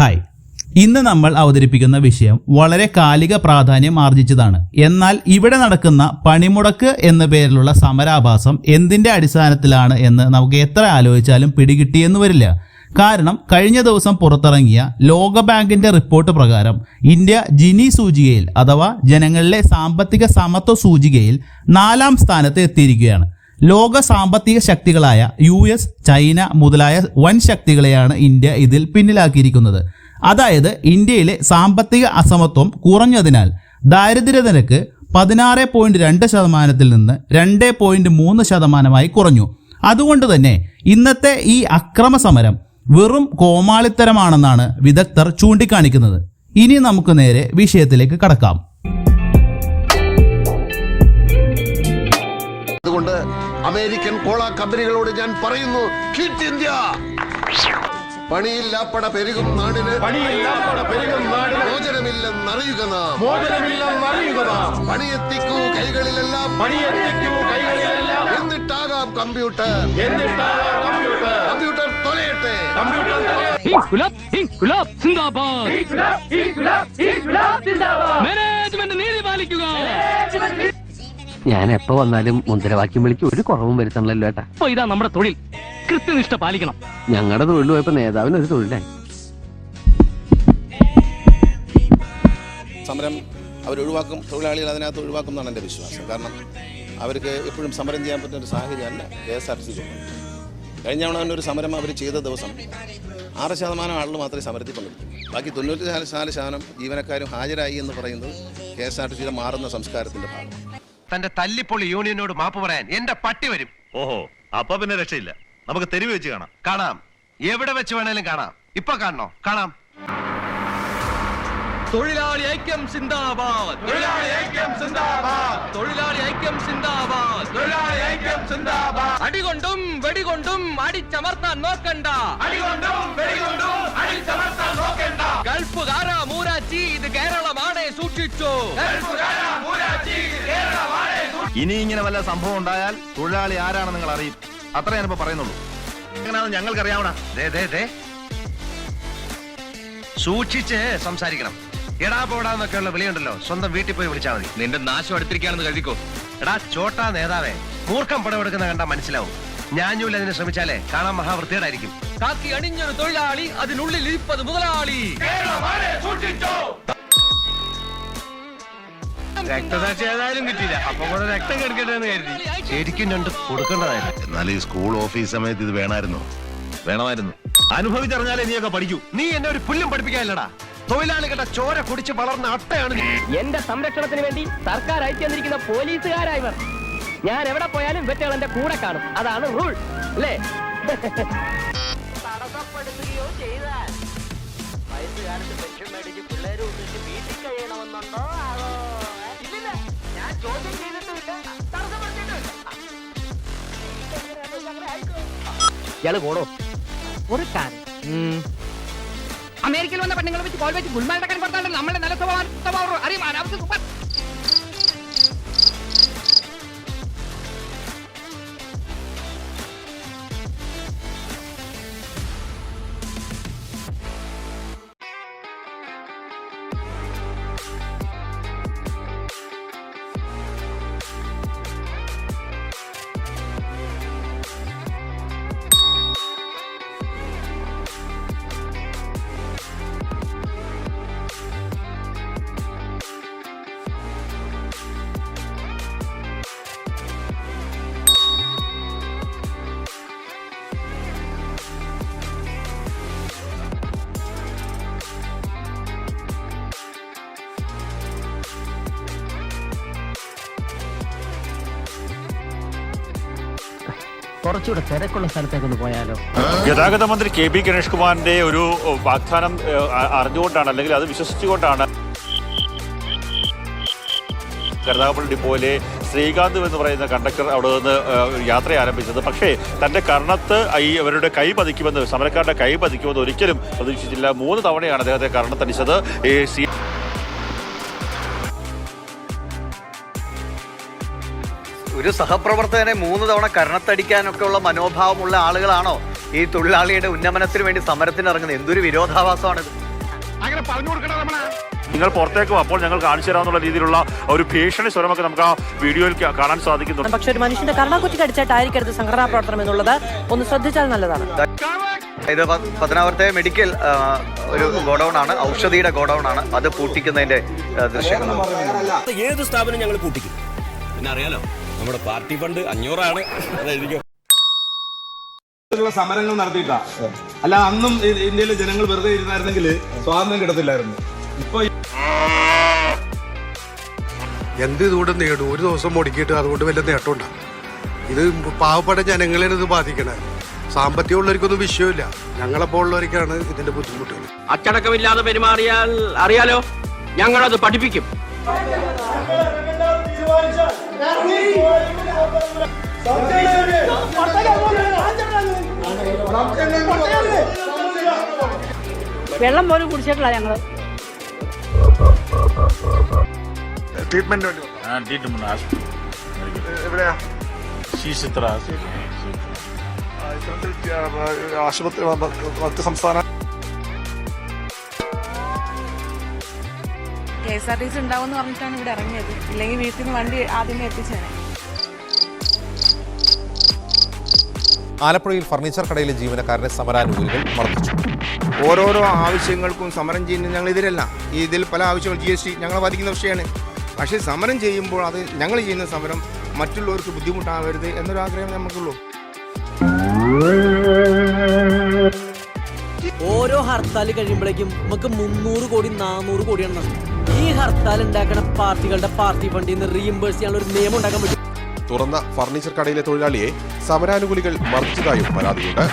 Hi. ഇന്ന് നമ്മൾ അവതരിപ്പിക്കുന്ന വിഷയം വളരെ കാലിക പ്രാധാന്യം ആർജിച്ചതാണ്. എന്നാൽ ഇവിടെ നടക്കുന്ന പണിമുടക്ക് എന്ന പേരിലുള്ള സമരാഭാസം എന്തിന്റെ അടിസ്ഥാനത്തിലാണ് എന്ന് നമുക്ക് എത്ര ആലോചിച്ചാലും പിടികിട്ടിയെന്ന് വരില്ല. കാരണം കഴിഞ്ഞ ദിവസം പുറത്തിറങ്ങിയ ലോകബാങ്കിന്റെ റിപ്പോർട്ട് പ്രകാരം ഇന്ത്യ ജിനി സൂചികയിൽ അഥവാ ജനങ്ങളിലെ സാമ്പത്തിക സമത്വ സൂചികയിൽ നാലാം സ്ഥാനത്ത് എത്തിയിരിക്കുകയാണ്. ലോക സാമ്പത്തിക ശക്തികളായ യു എസ് ചൈന മുതലായ വൻ ശക്തികളെയാണ് ഇന്ത്യ ഇതിൽ പിന്നിലാക്കിയിരിക്കുന്നത്. അതായത് ഇന്ത്യയിലെ സാമ്പത്തിക അസമത്വം കുറഞ്ഞതിനാൽ ദാരിദ്ര്യ നിരക്ക് പതിനാറ് പോയിന്റ് രണ്ട് ശതമാനത്തിൽ നിന്ന് രണ്ട് പോയിന്റ് മൂന്ന് ശതമാനമായി കുറഞ്ഞു. അതുകൊണ്ട് തന്നെ ഇന്നത്തെ ഈ അക്രമ സമരം വെറും കോമാളിത്തരമാണെന്നാണ് വിദഗ്ധർ ചൂണ്ടിക്കാണിക്കുന്നത്. ഇനി നമുക്ക് നേരെ വിഷയത്തിലേക്ക് കടക്കാം. അമേരിക്കൻ കോള കമ്പനികളോട് ഞാൻ പറയുന്നു ക്വിറ്റ് ഇന്ത്യ പണിയില്ലാപ്പട പെരുകും നാടിന്. പണിയില്ലാപ്പട പെരുകും നാടിന്. മോചനമില്ലെന്നറിയുക നാം. മോചനമില്ലെന്നറിയുക നാം. പണിയെത്തിക്കൂ കൈകളിലെല്ലാം. പണിയെത്തിക്കൂ കൈകളിലെല്ലാം. എന്നിട്ടാകാം കമ്പ്യൂട്ടർ. എന്നിട്ടാകാം കമ്പ്യൂട്ടർ. കമ്പ്യൂട്ടർ തൊലയട്ടെ. കമ്പ്യൂട്ടർ ഇൻകുലാബ് ഇൻകുലാബ് സിന്ദാബാദ് മാനേജ്മെന്റ് നീതി പാലിക്കുക. ഞാൻ എപ്പോ വന്നാലും മുദ്രാവാക്യം വിളിക്ക് ഒരു കുറവും വരുത്തണല്ലോ ഏട്ടാ. അപ്പൊ ഇതാ നമ്മുടെ തൊഴിൽ. കൃത്യനിഷ്ഠ പാലിക്കണം. ഞങ്ങളുടെ തൊഴിൽ പോയപ്പോ നേതാവിന് ഒരു തൊഴിലായി. സമരം അവരൊഴിവാക്കും തൊഴിലാളികൾ അതിനകത്ത് ഒഴിവാക്കും എന്നാണ് എന്റെ വിശ്വാസം. കാരണം അവർക്ക് എപ്പോഴും സമരം ചെയ്യാൻ പറ്റുന്ന ഒരു സാഹചര്യമല്ല K S R T C കഴിഞ്ഞ തവണ തന്നെ ഒരു സമരം അവർ ചെയ്ത ദിവസം ആറ് ശതമാനം ആളുകൾ മാത്രമേ സമരത്തിൽ പങ്കെടുക്കൂ ബാക്കി തൊണ്ണൂറ്റി നാല് നാല് ശതമാനം ജീവനക്കാരും ഹാജരായി എന്ന് പറയുന്നത് കെ എസ് ആർ ടി സിയുടെ മാറുന്ന സംസ്കാരത്തിന്റെ ഭാഗം തന്റെ തല്ലിപ്പൊളി യൂണിയനോട് മാപ്പ് പറയാൻ എന്റെ പട്ടി വരും. ഓഹോ അപ്പൊ പിന്നെ രക്ഷയില്ല. നമുക്ക് തെരുവ് വെച്ച് കാണാം. കാണാം. എവിടെ വെച്ച് വേണേലും കാണാം. ഇപ്പൊ കാണണോ? കാണാം. തൊഴിലാളി ഐക്യം സിന്ദാബാദ്. തൊഴിലാളി ഐക്യം സിന്ദാബാദ്. തൊഴിലാളി ഐക്യം സിന്ദാബാദ്. തൊഴിലാളി ഐക്യം സിന്ദാബാദ്. അടികൊണ്ടും വെടികൊണ്ടും അടിച്ചമർത്താൻ നോക്കണ്ട. അടികൊണ്ടും വെടികൊണ്ടും അടിച്ചമർത്താൻ നോക്കണ്ട. ഗൾഫുകാര മൂരാച്ചി ഇത് കേരളമാണേ സൂക്ഷിച്ചു. ഇനി ഇങ്ങനെ വല്ല സംഭവം ഉണ്ടായാൽ തൊഴിലാളി ആരാണെന്ന് നിങ്ങൾ അറിയും. അത്ര ഞാനിപ്പോ പറയുന്നുള്ളൂ. എങ്ങനെയാണെന്ന് ഞങ്ങൾക്ക് അറിയാവണ ദേ ദേ ദേ. സൂക്ഷിച്ച് സംസാരിക്കണം. എടാ പോടാന്നൊക്കെയുള്ള വിളിയുണ്ടല്ലോ. സ്വന്തം വീട്ടിൽ പോയി വിളിച്ചാൽ മതി. നിന്റെ നാശം അടുത്തിരിക്കാണെന്ന് കഴിക്കോ എടാ ചോട്ടാ നേതാവേ മൂർഖം പടമെടുക്കുന്ന കണ്ടാ മനസ്സിലാവും. ഞാഞ്ഞൂല അതിനെ ശ്രമിച്ചാലേ കാണാൻ മഹാവൃത്തിയോടായിരിക്കും കാക്കി അണിഞ്ഞൊരു തൊഴിലാളി അതിനുള്ളിൽ ഇരിപ്പത് മുതലാളി. രക്തസാക്ഷി ഏതായാലും കിട്ടിയില്ല. അപ്പൊ കൂടെ രക്തം കെടുക്കട്ടെ എന്ന് കരുതി. ശരിക്കും രണ്ട് കൊടുക്കേണ്ടതായിരുന്നു. എന്നാൽ ഈ സ്കൂൾ ഓഫീസ് സമയത്ത് ഇത് വേണമായിരുന്നു. വേണമായിരുന്നു. അനുഭവിച്ചറിഞ്ഞാലേ നീയൊക്കെ പഠിക്കൂ. നീ എന്നെ ഒരു പുല്ലും പഠിപ്പിക്കാനില്ലടാ. തൊഴിലാളികളുടെ ചോര കുടിച്ച് വളർന്ന അട്ടയാണ് നീ. എന്റെ സംരക്ഷണത്തിന് വേണ്ടി സർക്കാർ അയച്ചു തന്നിരിക്കുന്ന പോലീസുകാരായവർ. ഞാൻ എവിടെ പോയാലും ഇവറ്റകൾ എന്റെ കൂടെ കാണും. അതാണ് റൂൾ. അല്ലേ? തടസ്സപ്പെടുത്തുകയോ ചെയ്താൽ വയസ്സുകാലത്ത് പെൻഷൻ മേടിച്ച് പിള്ളേരും ഉദ്ദേശിച്ച് വീട്ടിൽ കഴിയണമെന്നുണ്ടോ? അതോ ചോദ്യം ചെയ്തിട്ടുമില്ല. ഇയാൾ പോടോ. ഒരു കാര്യം. അമേരിക്കയിൽ വന്ന പെണ്ണുങ്ങളെ വെച്ച് കോൾ വെച്ച് ഗുൽമാലടക്കാൻ പറഞ്ഞാൽ നമ്മളെ നല്ല സ്വഭാവം സ്വഭാവം കുറച്ചുകൂടെ തിരക്കുള്ള സ്ഥലത്തേക്കൊന്ന് പോയാലോ? ഗതാഗത മന്ത്രി കെ പി ഗണേഷ് കുമാറിന്റെ ഒരു വാഗ്ദാനം അറിഞ്ഞുകൊണ്ടാണ് അല്ലെങ്കിൽ അത് വിശ്വസിച്ചുകൊണ്ടാണ് കരുനാഗപ്പള്ളി ഡിപ്പോയിലെ ശ്രീകാന്ത് എന്ന് പറയുന്ന കണ്ടക്ടർ അവിടെ നിന്ന് യാത്ര ആരംഭിച്ചത്. പക്ഷേ തന്റെ കർണത്ത് ഈ അവരുടെ കൈ പതിക്കുമെന്ന് സമരക്കാരുടെ കൈ പതിക്കുമെന്ന് ഒരിക്കലും പ്രതീക്ഷിച്ചില്ല. മൂന്ന് തവണയാണ് അദ്ദേഹത്തെ കർണത്തടിച്ചത് ഈ ഒരു സഹപ്രവർത്തകനെ മൂന്ന് തവണ കരണത്തടിക്കാനൊക്കെ ഉള്ള മനോഭാവമുള്ള ആളുകളാണോ ഈ തൊഴിലാളിയുടെ ഉന്നമനത്തിന് വേണ്ടി സമരത്തിന് ഇറങ്ങുന്നത് എന്തൊരു വിരോധാഭാസമാണിത്? അങ്ങനെ പറഞ്ഞു കൊടുക്കണ നിങ്ങൾ പുറത്തേക്ക് അപ്പോൾ ഞങ്ങൾ കാണിച്ചു തരാമെന്നുള്ള രീതിയിലുള്ള ഒരു ഭീഷണി സ്വരമൊക്കെ നമുക്ക് ആ വീഡിയോയിൽ കാണാൻ സാധിക്കുന്നുണ്ട് പക്ഷെ ഒരു മനുഷ്യന്റെ കർണാക്കുറ്റി കടിച്ചായിട്ടായിരിക്കരുത് സംഘടനാ പ്രവർത്തനം എന്നുള്ളത്. ഒന്ന് ശ്രദ്ധിച്ചാൽ നല്ലതാണ്. ഇത് പത്തനാപുരത്തെ മെഡിക്കൽ ഒരു ഗോഡൗൺ ആണ് ഔഷധിയുടെ ഗോഡൗൺ ആണ് അത് പൂട്ടിക്കുന്നതിന്റെ ദൃശ്യങ്ങൾ ഏത് സ്ഥാപനം ഞങ്ങൾ പൂട്ടിക്കും? പിന്നെ അറിയാലോ? നമ്മുടെ പാർട്ടി ഫണ്ട് അഞ്ഞൂറാണ്. സമരങ്ങൾ നടത്തിയിട്ടാ. അല്ല അന്നും ഇന്ത്യയിലെ ജനങ്ങൾ വെറുതെ ഇരുന്നായിരുന്നെങ്കിൽ സ്വാതന്ത്ര്യം കിടത്തില്ലായിരുന്നു ഇപ്പൊ എന്ത് ഇതുകൊണ്ട് നേടും? ഒരു ദിവസം മുടക്കിയിട്ട് അതുകൊണ്ട് വല്ല നേട്ടമുണ്ടാ? ഇത് പാവപ്പെട്ട ജനങ്ങളെയാണ് ഇത് ബാധിക്കണേ. സാമ്പത്തികമുള്ളവർക്കൊന്നും വിഷയമില്ല. ഞങ്ങളെപ്പോലുള്ളവർക്കാണ് ഇതിന്റെ ബുദ്ധിമുട്ടുകൾ. അച്ചടക്കമില്ലാതെ പെരുമാറിയാൽ അറിയാലോ ഞങ്ങളത് പഠിപ്പിക്കും. വെള്ളം പോലും കുടിച്ചിട്ടില്ല ഞങ്ങൾ. ട്രീറ്റ്മെന്റ് വേണ്ടി എവിടെയാ? ആശുപത്രി. മറ്റ് സംസ്ഥാന K S R T C ഉണ്ടാവുമെന്ന് പറഞ്ഞിട്ടാണ് ഇവിടെ ഇറങ്ങിയത്. ഇല്ലെങ്കിൽ വീട്ടിൽ നിന്ന് വണ്ടി ആദ്യമേ എത്തിച്ചേനെ. ആലപ്പുഴയിൽ ഫർണിച്ചർ കടയിലെ ജീവനക്കാരനെ സമരാനുകൂലികൾ മർദ്ദിച്ചു. ഓരോരോ ആവശ്യങ്ങൾക്കും സമരം ചെയ്യുന്ന ഞങ്ങൾ ഇതിലല്ല. ഇതിൽ പല ആവശ്യങ്ങൾ ജി എസ് ടി ഞങ്ങളെ ബാധിക്കുന്ന വിഷയമാണ്. പക്ഷേ സമരം ചെയ്യുമ്പോൾ അത് ഞങ്ങൾ ചെയ്യുന്ന സമരം മറ്റുള്ളവർക്ക് ബുദ്ധിമുട്ടാവരുത് എന്നൊരു ആഗ്രഹം നമുക്കുള്ളൂ. ഓരോ ഹർത്താൽ കഴിയുമ്പോഴേക്കും നമുക്ക് മുന്നൂറ് കോടി നാനൂറ് കോടിയാണ് നഷ്ടം. ഈ ഹർത്താൽ ഉണ്ടാക്കുന്ന പാർട്ടികളുടെ പാർട്ടി ഫണ്ടിൽ നിന്ന് റീഇംബേഴ്സ് ചെയ്യാനുള്ള ഒരു നിയമം ഉണ്ടാക്കാൻ പറ്റും. തുറന്ന ഫർണിച്ചർ കടയിലെ തൊഴിലാളിയെ സമരാനുകൂലികൾ മർദ്ദിച്ചതായും പരാതിയുണ്ട്.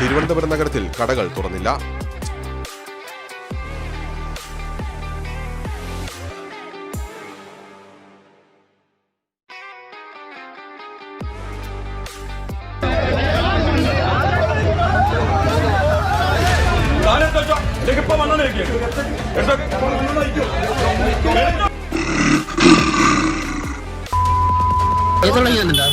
തിരുവനന്തപുരം നഗരത്തിൽ കടകൾ തുറന്നില്ല. ഇപ്പൊ വന്നോണ്ടിരിക്കും. ഏതോളം ചെയ്യുന്നുണ്ടോ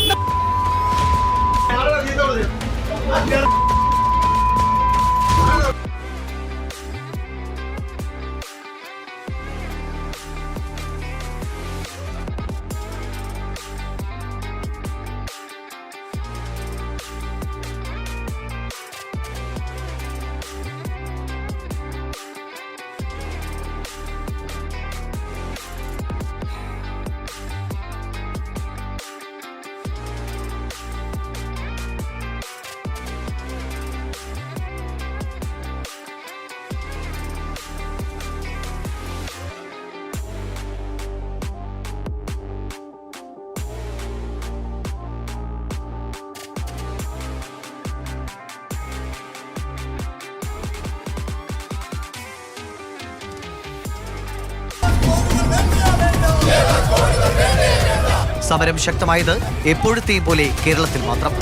സമരം ശക്തമായത് എപ്പോഴത്തെയും പോലെ കേരളത്തിൽ മാത്രം.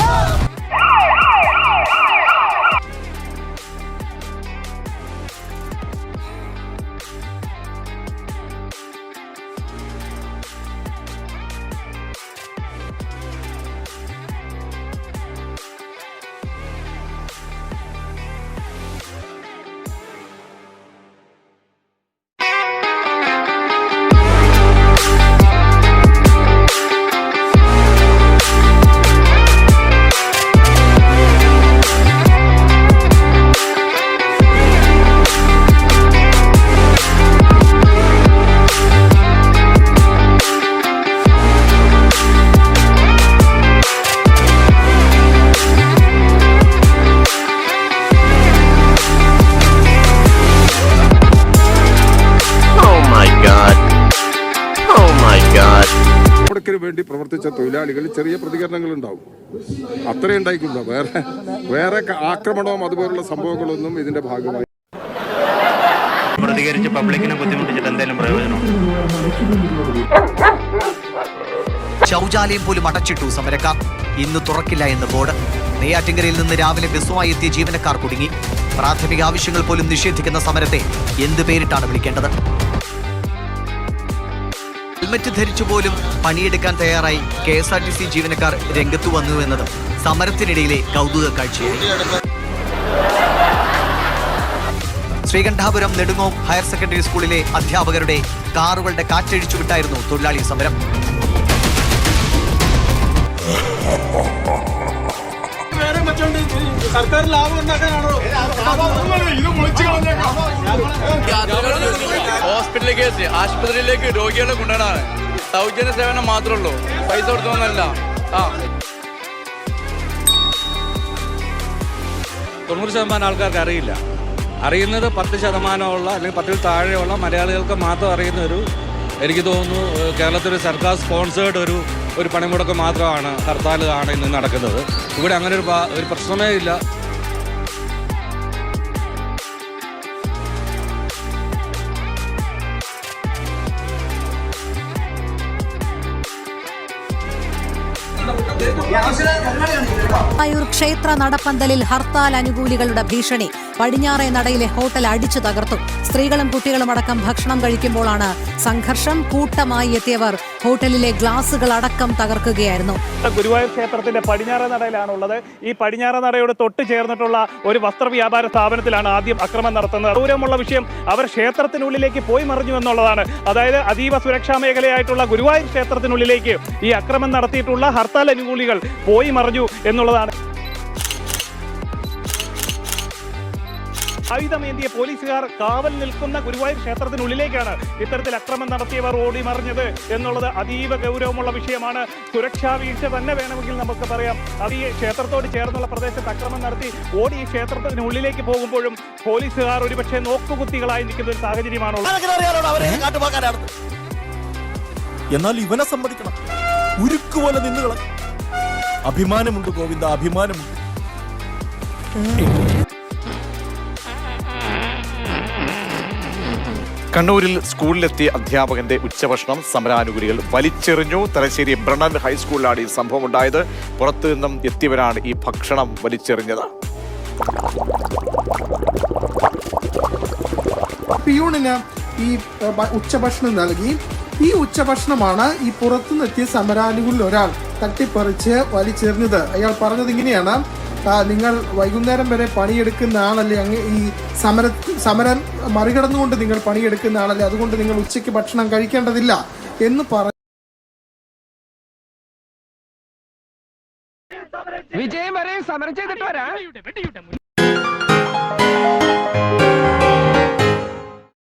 തൊഴിലാളികൾ ചെറിയ പ്രതികരണങ്ങൾ ഉണ്ടാവും അത്രേ ഉണ്ടായിക്കില്ല വേറെ വേറെ ആക്രമണവും അതുപോലുള്ള സംഭവങ്ങളൊന്നും ഇതിന്റെ ഭാഗമായി. പ്രതികരിച്ച് പബ്ലിക്കിനെ ബുദ്ധിമുട്ടിച്ചിട്ട് എന്തെങ്കിലും പ്രയോജനം ശൗചാലയം പോലും അടച്ചിട്ടു സമരക്കാർ. ഇന്ന് തുറക്കില്ല എന്ന് ബോർഡ്. നെയ്യാറ്റിങ്കരയിൽ നിന്ന് രാവിലെ ബസ്സുമായി എത്തിയ ജീവനക്കാർ കുടുങ്ങി. പ്രാഥമിക ആവശ്യങ്ങൾ പോലും നിഷേധിക്കുന്ന സമരത്തെ എന്ത് പേരിട്ടാണ് വിളിക്കേണ്ടത്? ഹെൽമറ്റ് ധരിച്ചു പോലും പണിയെടുക്കാൻ തയ്യാറായി K S R T C ജീവനക്കാർ രംഗത്തു വന്നു എന്നത് സമരത്തിനിടയിലെ കൗതുക കാഴ്ചയായി ശ്രീകണ്ഠാപുരം നെടുങ്ങോം ഹയർ സെക്കൻഡറി സ്കൂളിലെ അധ്യാപകരുടെ കാറുകളുടെ കാറ്റഴിച്ചു വിട്ടായിരുന്നു തൊഴിലാളി സമരം. ഹോസ്പിറ്റലിലേക്ക് എത്തി. ആശുപത്രിയിലേക്ക് രോഗികളെ കൊണ്ടുവരാണ് സൗജന്യ സേവനം മാത്രമേ ഉള്ളൂ. പൈസ കൊടുത്തൊന്നല്ല ആ. തൊണ്ണൂറ് ശതമാനം ആൾക്കാർക്ക് അറിയില്ല. അറിയുന്നത് പത്ത് ശതമാനമുള്ള അല്ലെങ്കിൽ പത്തിൽ താഴെയുള്ള മലയാളികൾക്ക് മാത്രം അറിയുന്ന ഒരു എനിക്ക് തോന്നുന്നു കേരളത്തിൽ സർക്കാർ സ്പോൺസേർഡ് ഒരു ഒരു പണിമുടക്ക് മാത്രമാണ് ഹർത്താൽ ആണ് ഇന്ന് നടക്കുന്നത്. ഇവിടെ അങ്ങനെ ഒരു ഒരു പ്രശ്നമേ ഇല്ല. ക്ഷേത്ര നടപ്പന്തലിൽ ഹർത്താൽ അനുകൂലികളുടെ ഭീഷണി. പടിഞ്ഞാറേ നടയിലെ ഹോട്ടൽ അടിച്ചു തകർത്തു. സ്ത്രീകളും കുട്ടികളും അടക്കം ഭക്ഷണം കഴിക്കുമ്പോഴാണ് സംഘർഷം. കൂട്ടമായി എത്തിയവർ ഹോട്ടലിലെ ഗ്ലാസുകൾ അടക്കം തകർക്കുകയായിരുന്നു. ഗുരുവായൂർ ക്ഷേത്രത്തിന്റെ പടിഞ്ഞാറ നടയിലാണ് ഉള്ളത് ഈ പടിഞ്ഞാറ നടയോട് തൊട്ട് ചേർന്നിട്ടുള്ള ഒരു വസ്ത്രവ്യാപാര സ്ഥാപനത്തിലാണ് ആദ്യം അക്രമം നടത്തുന്നത്. ദൂരമുള്ള വിഷയം അവർ ക്ഷേത്രത്തിനുള്ളിലേക്ക് പോയി മറിഞ്ഞു എന്നുള്ളതാണ്. അതായത് അതീവ സുരക്ഷാ മേഖലയായിട്ടുള്ള ഗുരുവായൂർ ക്ഷേത്രത്തിനുള്ളിലേക്ക് ഈ അക്രമം നടത്തിയിട്ടുള്ള ഹർത്താൽ അനുകൂലികൾ പോയി മറിഞ്ഞു എന്നുള്ളതാണ്. ആയുധമേന്തിയ പോലീസുകാർ കാവൽ നിൽക്കുന്ന ഗുരുവായൂർ ക്ഷേത്രത്തിനുള്ളിലേക്കാണ് ഇത്തരത്തിൽ അക്രമം നടത്തിയവർ ഓടി മറിഞ്ഞത് എന്നുള്ളത് അതീവ ഗൗരവമുള്ള വിഷയമാണ്. സുരക്ഷാ വീഴ്ച തന്നെ വേണമെങ്കിൽ നമുക്ക് പറയാം. അത് ഈ ക്ഷേത്രത്തോട് ചേർന്നുള്ള പ്രദേശത്ത് അക്രമം നടത്തി ഓടി ഈ ക്ഷേത്രത്തിനുള്ളിലേക്ക് പോകുമ്പോഴും പോലീസുകാർ ഒരുപക്ഷെ നോക്കുകുത്തികളായി നിൽക്കുന്ന ഒരു സാഹചര്യമാണുള്ളത്. എന്നാൽ ഇവനെ സമ്മതിക്കണം. ഉരുക്കുപോലെ നിന്നുകള അഭിമാനമുണ്ട് ഗോവിന്ദ അഭിമാനമുണ്ട്. കണ്ണൂരിൽ സ്കൂളിലെത്തിയ അധ്യാപകന്റെ ഉച്ചഭക്ഷണം സമരാനുകൂലികൾ വലിച്ചെറിഞ്ഞു. തലശ്ശേരി ബ്രണൻ ഹൈസ്കൂളിലാണ് ഈ സംഭവം ഉണ്ടായത് പുറത്തു നിന്നും എത്തിയവരാണ് ഈ ഭക്ഷണം വലിച്ചെറിഞ്ഞത്. പിയൂണിന് ഈ ഉച്ചഭക്ഷണം നൽകി. ഈ ഉച്ചഭക്ഷണമാണ് ഈ പുറത്തുനിന്നെത്തിയ സമരാനുകൂലിൽ ഒരാൾ തട്ടിപ്പറിച്ച് വലിച്ചെറിഞ്ഞത്. അയാൾ പറഞ്ഞത് ഇങ്ങനെയാണ്. നിങ്ങൾ വൈകുന്നേരം വരെ പണിയെടുക്കുന്ന ആളല്ലേ അങ്ങ് ഈ സമര സമരം മറികടന്നുകൊണ്ട് നിങ്ങൾ പണിയെടുക്കുന്ന ആളല്ലേ? അതുകൊണ്ട് നിങ്ങൾ ഉച്ചയ്ക്ക് ഭക്ഷണം കഴിക്കേണ്ടതില്ല എന്ന് പറഞ്ഞു വിജയം വരെ സമരം ചെയ്തിട്ട് വരാം.